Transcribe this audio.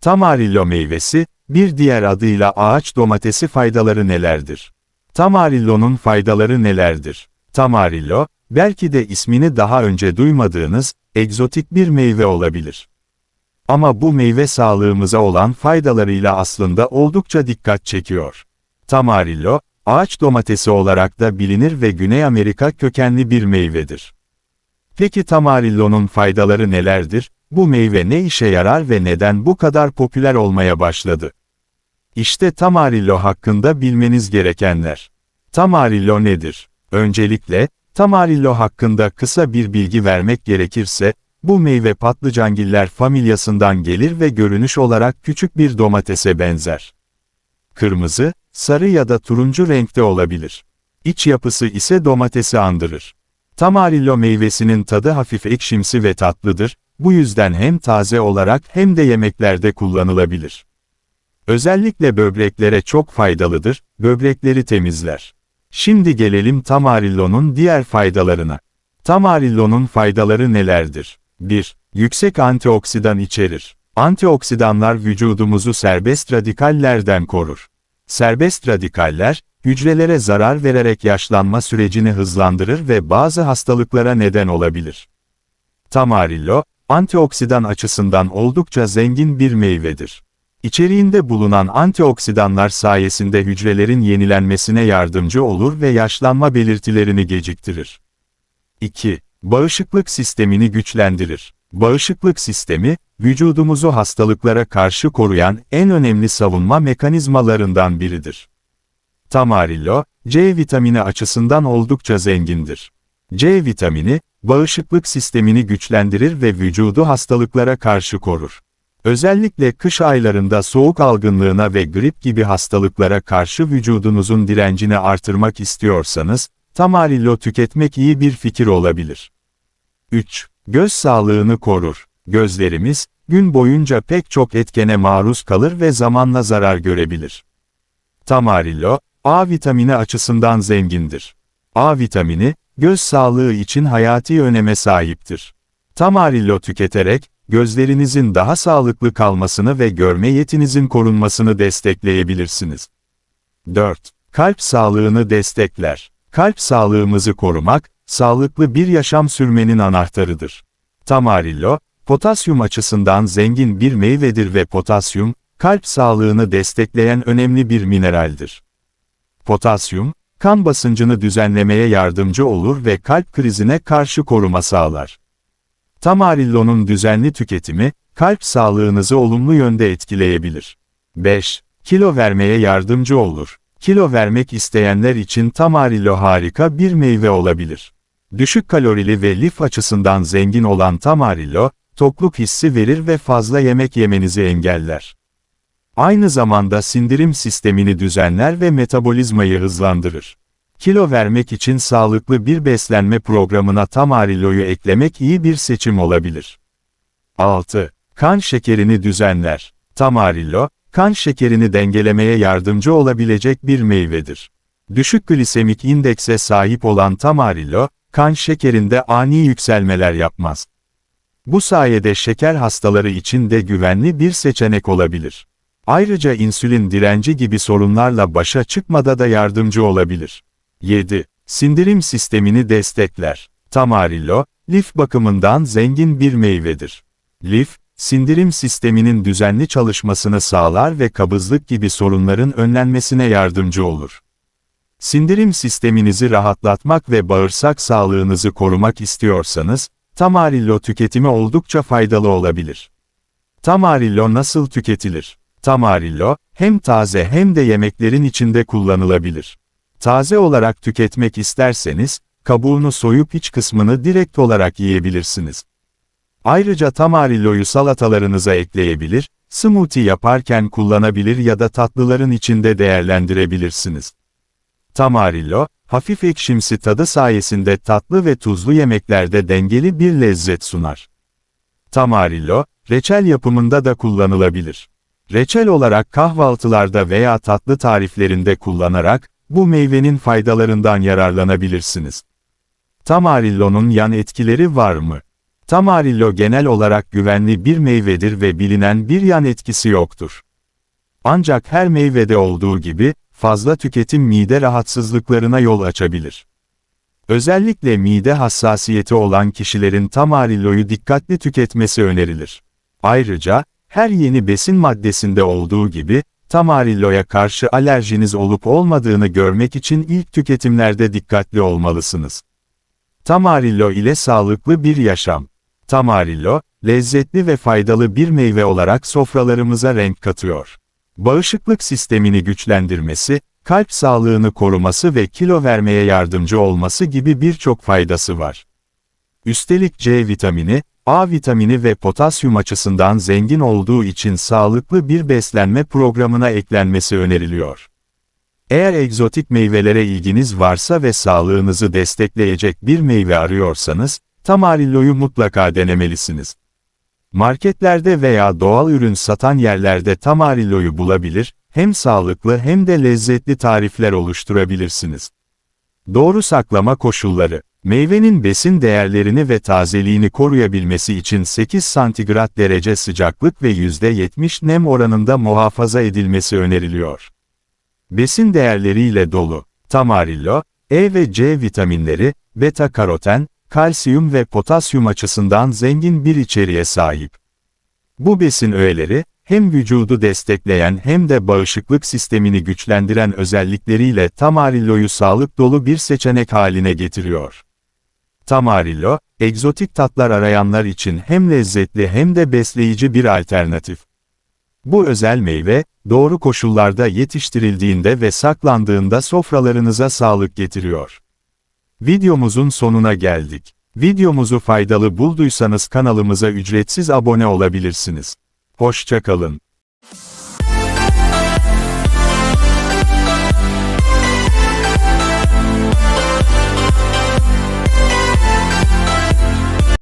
Tamarillo meyvesi, bir diğer adıyla ağaç domatesi faydaları nelerdir? Tamarillo'nun faydaları nelerdir? Tamarillo, belki de ismini daha önce duymadığınız, egzotik bir meyve olabilir. Ama bu meyve sağlığımıza olan faydalarıyla aslında oldukça dikkat çekiyor. Tamarillo, ağaç domatesi olarak da bilinir ve Güney Amerika kökenli bir meyvedir. Peki tamarillo'nun faydaları nelerdir? Bu meyve ne işe yarar ve neden bu kadar popüler olmaya başladı? İşte tamarillo hakkında bilmeniz gerekenler. Tamarillo nedir? Öncelikle, tamarillo hakkında kısa bir bilgi vermek gerekirse, bu meyve patlıcangiller familyasından gelir ve görünüş olarak küçük bir domatese benzer. Kırmızı, sarı ya da turuncu renkte olabilir. İç yapısı ise domatesi andırır. Tamarillo meyvesinin tadı hafif ekşimsi ve tatlıdır, bu yüzden hem taze olarak hem de yemeklerde kullanılabilir. Özellikle böbreklere çok faydalıdır, böbrekleri temizler. Şimdi gelelim Tamarillo'nun diğer faydalarına. Tamarillo'nun faydaları nelerdir? 1. Yüksek antioksidan içerir. Antioksidanlar vücudumuzu serbest radikallerden korur. Serbest radikaller, hücrelere zarar vererek yaşlanma sürecini hızlandırır ve bazı hastalıklara neden olabilir. Tamarillo, antioksidan açısından oldukça zengin bir meyvedir. İçeriğinde bulunan antioksidanlar sayesinde hücrelerin yenilenmesine yardımcı olur ve yaşlanma belirtilerini geciktirir. 2. Bağışıklık sistemini güçlendirir. Bağışıklık sistemi, vücudumuzu hastalıklara karşı koruyan en önemli savunma mekanizmalarından biridir. Tamarillo, C vitamini açısından oldukça zengindir. C vitamini, bağışıklık sistemini güçlendirir ve vücudu hastalıklara karşı korur. Özellikle kış aylarında soğuk algınlığına ve grip gibi hastalıklara karşı vücudunuzun direncini artırmak istiyorsanız, tamarillo tüketmek iyi bir fikir olabilir. 3. Göz sağlığını korur. Gözlerimiz, gün boyunca pek çok etkene maruz kalır ve zamanla zarar görebilir. Tamarillo, A vitamini açısından zengindir. A vitamini, göz sağlığı için hayati öneme sahiptir. Tamarillo tüketerek, gözlerinizin daha sağlıklı kalmasını ve görme yetinizin korunmasını destekleyebilirsiniz. 4. Kalp sağlığını destekler. Kalp sağlığımızı korumak, sağlıklı bir yaşam sürmenin anahtarıdır. Tamarillo, potasyum açısından zengin bir meyvedir ve potasyum, kalp sağlığını destekleyen önemli bir mineraldir. Potasyum, kan basıncını düzenlemeye yardımcı olur ve kalp krizine karşı koruma sağlar. Tamarillo'nun düzenli tüketimi, kalp sağlığınızı olumlu yönde etkileyebilir. 5. Kilo vermeye yardımcı olur. Kilo vermek isteyenler için tamarillo harika bir meyve olabilir. Düşük kalorili ve lif açısından zengin olan tamarillo, tokluk hissi verir ve fazla yemek yemenizi engeller. Aynı zamanda sindirim sistemini düzenler ve metabolizmayı hızlandırır. Kilo vermek için sağlıklı bir beslenme programına tamarilloyu eklemek iyi bir seçim olabilir. 6. Kan şekerini düzenler. Tamarillo, kan şekerini dengelemeye yardımcı olabilecek bir meyvedir. Düşük glisemik indekse sahip olan tamarillo, kan şekerinde ani yükselmeler yapmaz. Bu sayede şeker hastaları için de güvenli bir seçenek olabilir. Ayrıca insülin direnci gibi sorunlarla başa çıkmada da yardımcı olabilir. 7. Sindirim sistemini destekler. Tamarillo, lif bakımından zengin bir meyvedir. Lif, sindirim sisteminin düzenli çalışmasını sağlar ve kabızlık gibi sorunların önlenmesine yardımcı olur. Sindirim sisteminizi rahatlatmak ve bağırsak sağlığınızı korumak istiyorsanız, tamarillo tüketimi oldukça faydalı olabilir. Tamarillo nasıl tüketilir? Tamarillo, hem taze hem de yemeklerin içinde kullanılabilir. Taze olarak tüketmek isterseniz, kabuğunu soyup iç kısmını direkt olarak yiyebilirsiniz. Ayrıca tamarilloyu salatalarınıza ekleyebilir, smoothie yaparken kullanabilir ya da tatlıların içinde değerlendirebilirsiniz. Tamarillo, hafif ekşimsi tadı sayesinde tatlı ve tuzlu yemeklerde dengeli bir lezzet sunar. Tamarillo, reçel yapımında da kullanılabilir. Reçel olarak kahvaltılarda veya tatlı tariflerinde kullanarak, bu meyvenin faydalarından yararlanabilirsiniz. Tamarillo'nun yan etkileri var mı? Tamarillo genel olarak güvenli bir meyvedir ve bilinen bir yan etkisi yoktur. Ancak her meyvede olduğu gibi, fazla tüketim mide rahatsızlıklarına yol açabilir. Özellikle mide hassasiyeti olan kişilerin tamarilloyu dikkatli tüketmesi önerilir. Ayrıca, her yeni besin maddesinde olduğu gibi, tamarilloya karşı alerjiniz olup olmadığını görmek için ilk tüketimlerde dikkatli olmalısınız. Tamarillo ile sağlıklı bir yaşam. Tamarillo, lezzetli ve faydalı bir meyve olarak sofralarımıza renk katıyor. Bağışıklık sistemini güçlendirmesi, kalp sağlığını koruması ve kilo vermeye yardımcı olması gibi birçok faydası var. Üstelik C vitamini, A vitamini ve potasyum açısından zengin olduğu için sağlıklı bir beslenme programına eklenmesi öneriliyor. Eğer egzotik meyvelere ilginiz varsa ve sağlığınızı destekleyecek bir meyve arıyorsanız, tamarilloyu mutlaka denemelisiniz. Marketlerde veya doğal ürün satan yerlerde tamarilloyu bulabilir, hem sağlıklı hem de lezzetli tarifler oluşturabilirsiniz. Doğru saklama koşulları Meyvenin besin değerlerini ve tazeliğini koruyabilmesi için 8 santigrat derece sıcaklık ve %70 nem oranında muhafaza edilmesi öneriliyor. Besin değerleriyle dolu, tamarillo, E ve C vitaminleri, beta karoten, kalsiyum ve potasyum açısından zengin bir içeriğe sahip. Bu besin öğeleri, hem vücudu destekleyen hem de bağışıklık sistemini güçlendiren özellikleriyle tamarilloyu sağlık dolu bir seçenek haline getiriyor. Tamarillo, egzotik tatlar arayanlar için hem lezzetli hem de besleyici bir alternatif. Bu özel meyve, doğru koşullarda yetiştirildiğinde ve saklandığında sofralarınıza sağlık getiriyor. Videomuzun sonuna geldik. Videomuzu faydalı bulduysanız kanalımıza ücretsiz abone olabilirsiniz. Hoşçakalın.